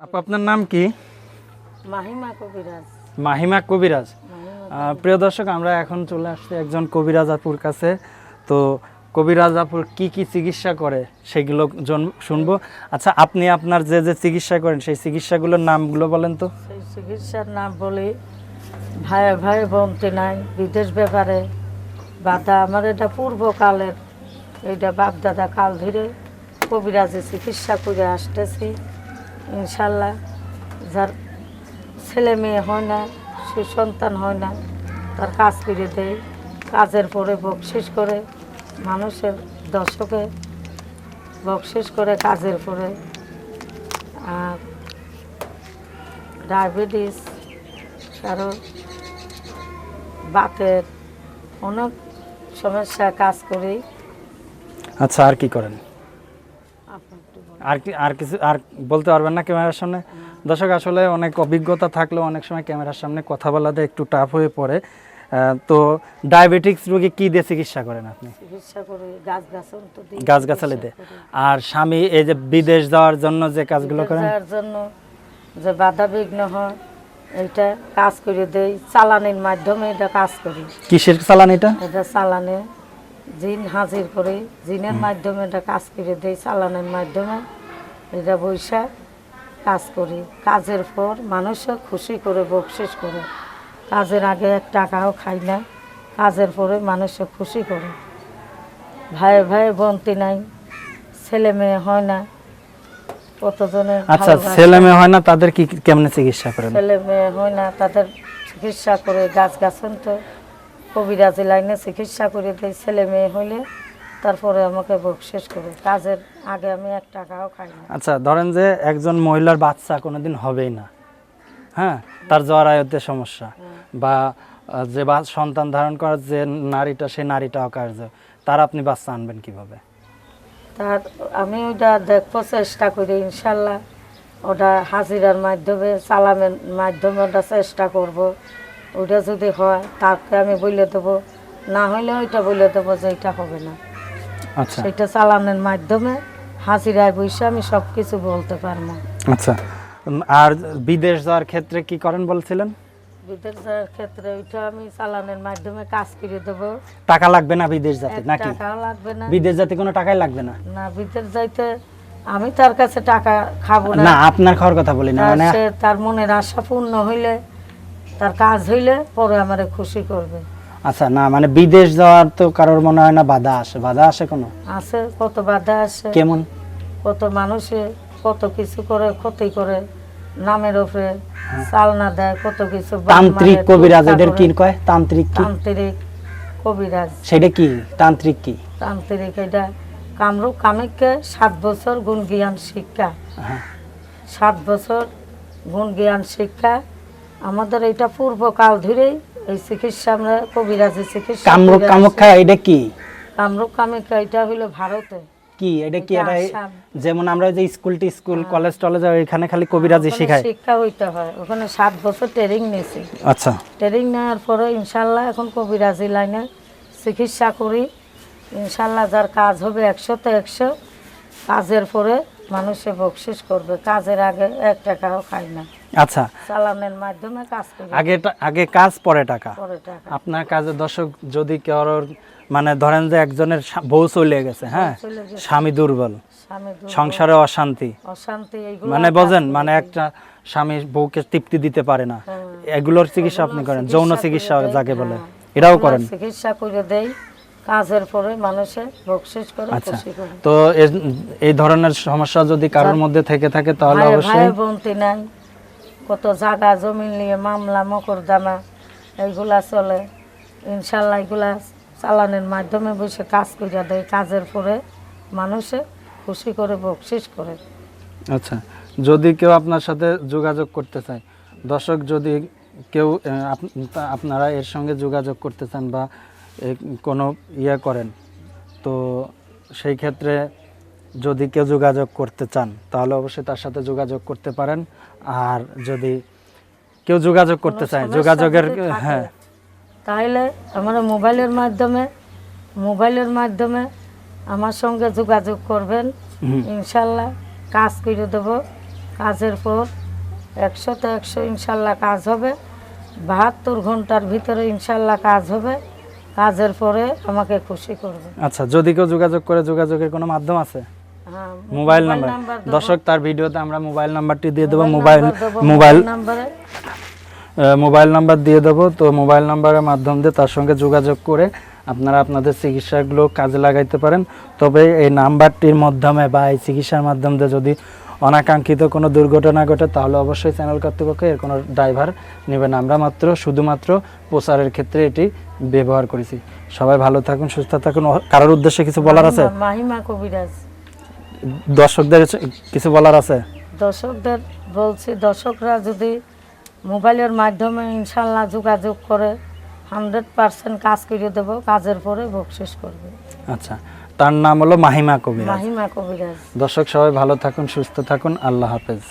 আপু আপনার নাম কি? মাহিমা কবিরাজ। মাহিমা কবিরাজ। প্রিয় দর্শক আমরা এখন চলে আসছি একজন কবিরাজ আপুর কাছে। তো কবিরাজ আপুর কি কি চিকিৎসা করে সেগুলো জন- শুনব। আচ্ছা আপনি আপনার যে যে চিকিৎসা করেন সেই চিকিৎসাগুলোর নামগুলো বলেন তো। সেই চিকিৎসার নাম বলি ভাইয়ে ভাইয়ে বলতে নাই বিদেশ ব্যাপারে। বাধা আমার এটা পূর্বকালের এইটা বাপ দাদা কাল ধরে কবিরাজে চিকিৎসা করে আসতেছি। ইনশাল্লাহ, যার ছেলে মেয়ে হয় না সুসন্তান হয় না, তার কাজ করে দেয়, কাজের পরে বকশিস করে, মানুষের দর্শকে বকশিস করে কাজের পরে আর ডায়াবেটিস কারও বাতের অনেক সমস্যা কাজ করি আচ্ছা আর কি করেন। আর কি আর কিছু আর বলতে পারবেন না ক্যামেরার সামনে। দর্শক আসলে অনেক অভিজ্ঞতা থাকলেও অনেক সময় ক্যামেরার সামনে কথা বলাতে একটু টাফ হয়ে পড়ে। তো ডায়াবেটিক্স রোগী কি দিয়ে চিকিৎসা করেন আপনি? চিকিৎসা করি গাছ গাছগাছালি দিয়ে আর স্বামী এই যে বিদেশ যাওয়ার জন্য যে কাজগুলো করেন? জন্য যে বাধা বিঘ্ন হয় এটা কাজ করে দেই। চালানির মাধ্যমে এটা কাজ করি। কিসের চালান এটা? এটা চালানে। জিন হাজির করে। জিনের মাধ্যমে এটা কাজ করে দেয় চালানের মাধ্যমে। এটা বৈশা কাজ করি। কাজের পর মানুষও খুশি করে বকশিস করে। কাজের আগে এক টাকাও খাই না। কাজের পরে মানুষও খুশি করে। ভাইয়ে ভাইয়ে বন্তি নাই। ছেলে মেয়ে হয় না। কতজনের আচ্ছা ছেলে মেয়ে হয় না তাদের কি কেমনে চিকিৎসা করেন? ছেলে মেয়ে হয় না তাদের চিকিৎসা করে গাছ গাছন তো। কবিরাজি লাইনে চিকিৎসা করে দেয় ছেলে মেয়ে হইলে তারপরে আমাকে শেষ করে। কাজের আগে আমি এক টাকাও খাই না। আচ্ছা ধরেন যে একজন মহিলার বাচ্চা কোনোদিন হবেই না। হ্যাঁ? তার জ্বর আয়ত্তে সমস্যা। বা যে বা- সন্তান ধারণ করার যে নারীটা সেই নারীটা অকার্য। তার আপনি বাচ্চা আনবেন কীভাবে? তার আমি ওটা দেখব চেষ্টা করি ইনশাল্লাহ। ওটা হাজিরার মাধ্যমে চালামের মাধ্যমে ওটা চেষ্টা করব। ওটা যদি হয় তাকে আমি বলে দেবো। না হলে ওইটা বলে দেবো যে এটা হবে না। আচ্ছা। সেটা চালানোর মাধ্যমে হাজিরায় বসে আমি সব কিছু বলতে পারব। আচ্ছা। আর বিদেশ যাওয়ার ক্ষেত্রে কি করেন বলছিলেন? বিদেশ যাওয়ার ক্ষেত্রে ওইটা আমি চালানোর মাধ্যমে কাজ করে দেবো। টাকা লাগবে না বিদেশ যেতে নাকি? টাকাও লাগবে না। বিদেশ যেতে কোনো টাকাই লাগবে না? না বিদেশ যাইতে আমি তার কাছে টাকা খাব না। না আপনার খাওয়ার কথা বলি না মানে তার মনের আশা পূর্ণ হইলে তার কাজ হইলে পরে আমারে খুশি করবে। আচ্ছা না মানে বিদেশ যাওয়ার তো কারোর মনে হয় না বাধা আসে। বাধা আসে কোনো? আছে কত বাধা আসে। কেমন? কত মানুষে কত কিছু করে ক্ষতি করে নামের উপরে চাল না দেয় কত কিছু তান্ত্রিক কবিরাজ এদের কি কয়? তান্ত্রিক কি? তান্ত্রিক কবিরাজ। সেটা কি? তান্ত্রিক কি? তান্ত্রিক এটা কামরূপ কামিককে সাত বছর গুণ জ্ঞান শিক্ষা। হ্যাঁ। সাত বছর গুণ জ্ঞান শিক্ষা আমাদের এটা পূর্বকাল ধরেই এই চিকিৎসা আমরা কবিরাজি চিকিৎসা কামরূপ কামাখ্যা এটা কি? কামরূপ কামিকা এটা হইল ভারতে। কি? এটা কি? এটা যেমন আমরা যে স্কুল টি স্কুল কলেজ টলেজ এখানে খালি কবিরাজি শেখায়। শিক্ষা হইতে হয়। ওখানে সাত বছর ট্রেনিং নিয়েছি। আচ্ছা। ট্রেনিং নেওয়ার পরে ইনশাল্লাহ এখন কবিরাজি লাইনে চিকিৎসা করি। ইনশাল্লাহ যার কাজ হবে একশোতে একশো কাজের পরে মানুষে বকশিস করবে কাজের আগে এক টাকাও খাই না। আচ্ছা। চালানের মাধ্যমে কাজ করি। আগে আগে কাজ পরে টাকা। পরে টাকা। আপনার কাজে দর্শক যদি কারোর মানে ধরেন যে একজনের বউ চলে গেছে হ্যাঁ? স্বামী দুর্বল। সংসারে অশান্তি। অশান্তি মানে বোঝেন মানে একটা স্বামী বউকে তৃপ্তি দিতে পারে না। হ্যাঁ। এগুলোর চিকিৎসা আপনি করেন যৌন চিকিৎসা দেয়, যাকে বলে। হ্যাঁ। এটাও করেন। চিকিৎসা করে দেই কাজের পরে মানুষে বকশিস করে আচ্ছা। খুশি করে। তো এই ধরনের সমস্যা যদি কারোর মধ্যে থেকে থাকে তাহলে অবশ্যই। ভাই বন্তি নাই কত জায়গা জমিন নিয়ে মামলা মকরদামা এইগুলা চলে। ইনশাল্লাহ এগুলা চালানের মাধ্যমে বসে কাজ করে দেয়। কাজের পরে মানুষে খুশি করে বকশিস করে। আচ্ছা। যদি কেউ আপনার সাথে যোগাযোগ করতে চায় দর্শক যদি কেউ আপ- আপনারা এর সঙ্গে যোগাযোগ করতে চান বা কোনো ইয়ে করেন। তো সেই ক্ষেত্রে যদি কেউ যোগাযোগ করতে চান তাহলে অবশ্যই তার সাথে যোগাযোগ করতে পারেন। আর যদি কেউ যোগাযোগ করতে চায় যোগাযোগের হ্যাঁ। তাহলে আমার মোবাইলের মাধ্যমে মোবাইলের মাধ্যমে আমার সঙ্গে যোগাযোগ করবেন। ইনশাল্লাহ কাজ করে দেবো। কাজের পর একশোতে একশো ইনশাল্লাহ কাজ হবে। বাহাত্তর ঘণ্টার ভিতরে ইনশাল্লাহ কাজ হবে। কাজের পরে আমাকে খুশি করবে। আচ্ছা যদি কেউ যোগাযোগ করে যোগাযোগের কোনো মাধ্যম আছে? হ্যাঁ, মোবাইল নাম্বার। দর্শক তার ভিডিওতে আমরা মোবাইল নাম্বারটি দিয়ে দেবো মোবাইল মোবাইল মোবাইল নাম্বারে। মোবাইল নাম্বার দিয়ে দেবো। তো মোবাইল নাম্বারের মাধ্যম দিয়ে তার সঙ্গে যোগাযোগ করে আপনারা আপনাদের চিকিৎসাগুলো কাজে লাগাইতে পারেন। তবে এই নাম্বারটির মাধ্যমে বা এই চিকিৎসার মাধ্যম দিয়ে যদি অনাকাঙ্ক্ষিত কোনো দুর্ঘটনা ঘটে তাহলে অবশ্যই চ্যানেল কর্তৃপক্ষ এর কোনো ড্রাইভার নেবে না। আমরা মাত্র শুধুমাত্র প্রচারের ক্ষেত্রে এটি ব্যবহার করেছি। সবাই ভালো থাকুন সুস্থ থাকুন। কারোর উদ্দেশ্যে কিছু বলার আছে? মাহিমা- মাহিমা কবিরাজ। দর্শকদের কিছু বলার আছে? দর্শকদের বলছি দর্শকরা যদি মোবাইলের মাধ্যমে ইনশাল্লাহ যোগাযোগ করে হান্ড্রেড পার্সেন্ট কাজ করে দেবো কাজের পরে বকশিস করবে। আচ্ছা। তার নাম হলো মাহিমা কবির মাহিমা কবিরাজ। দর্শক সবাই ভালো থাকুন সুস্থ থাকুন আল্লাহ হাফেজ।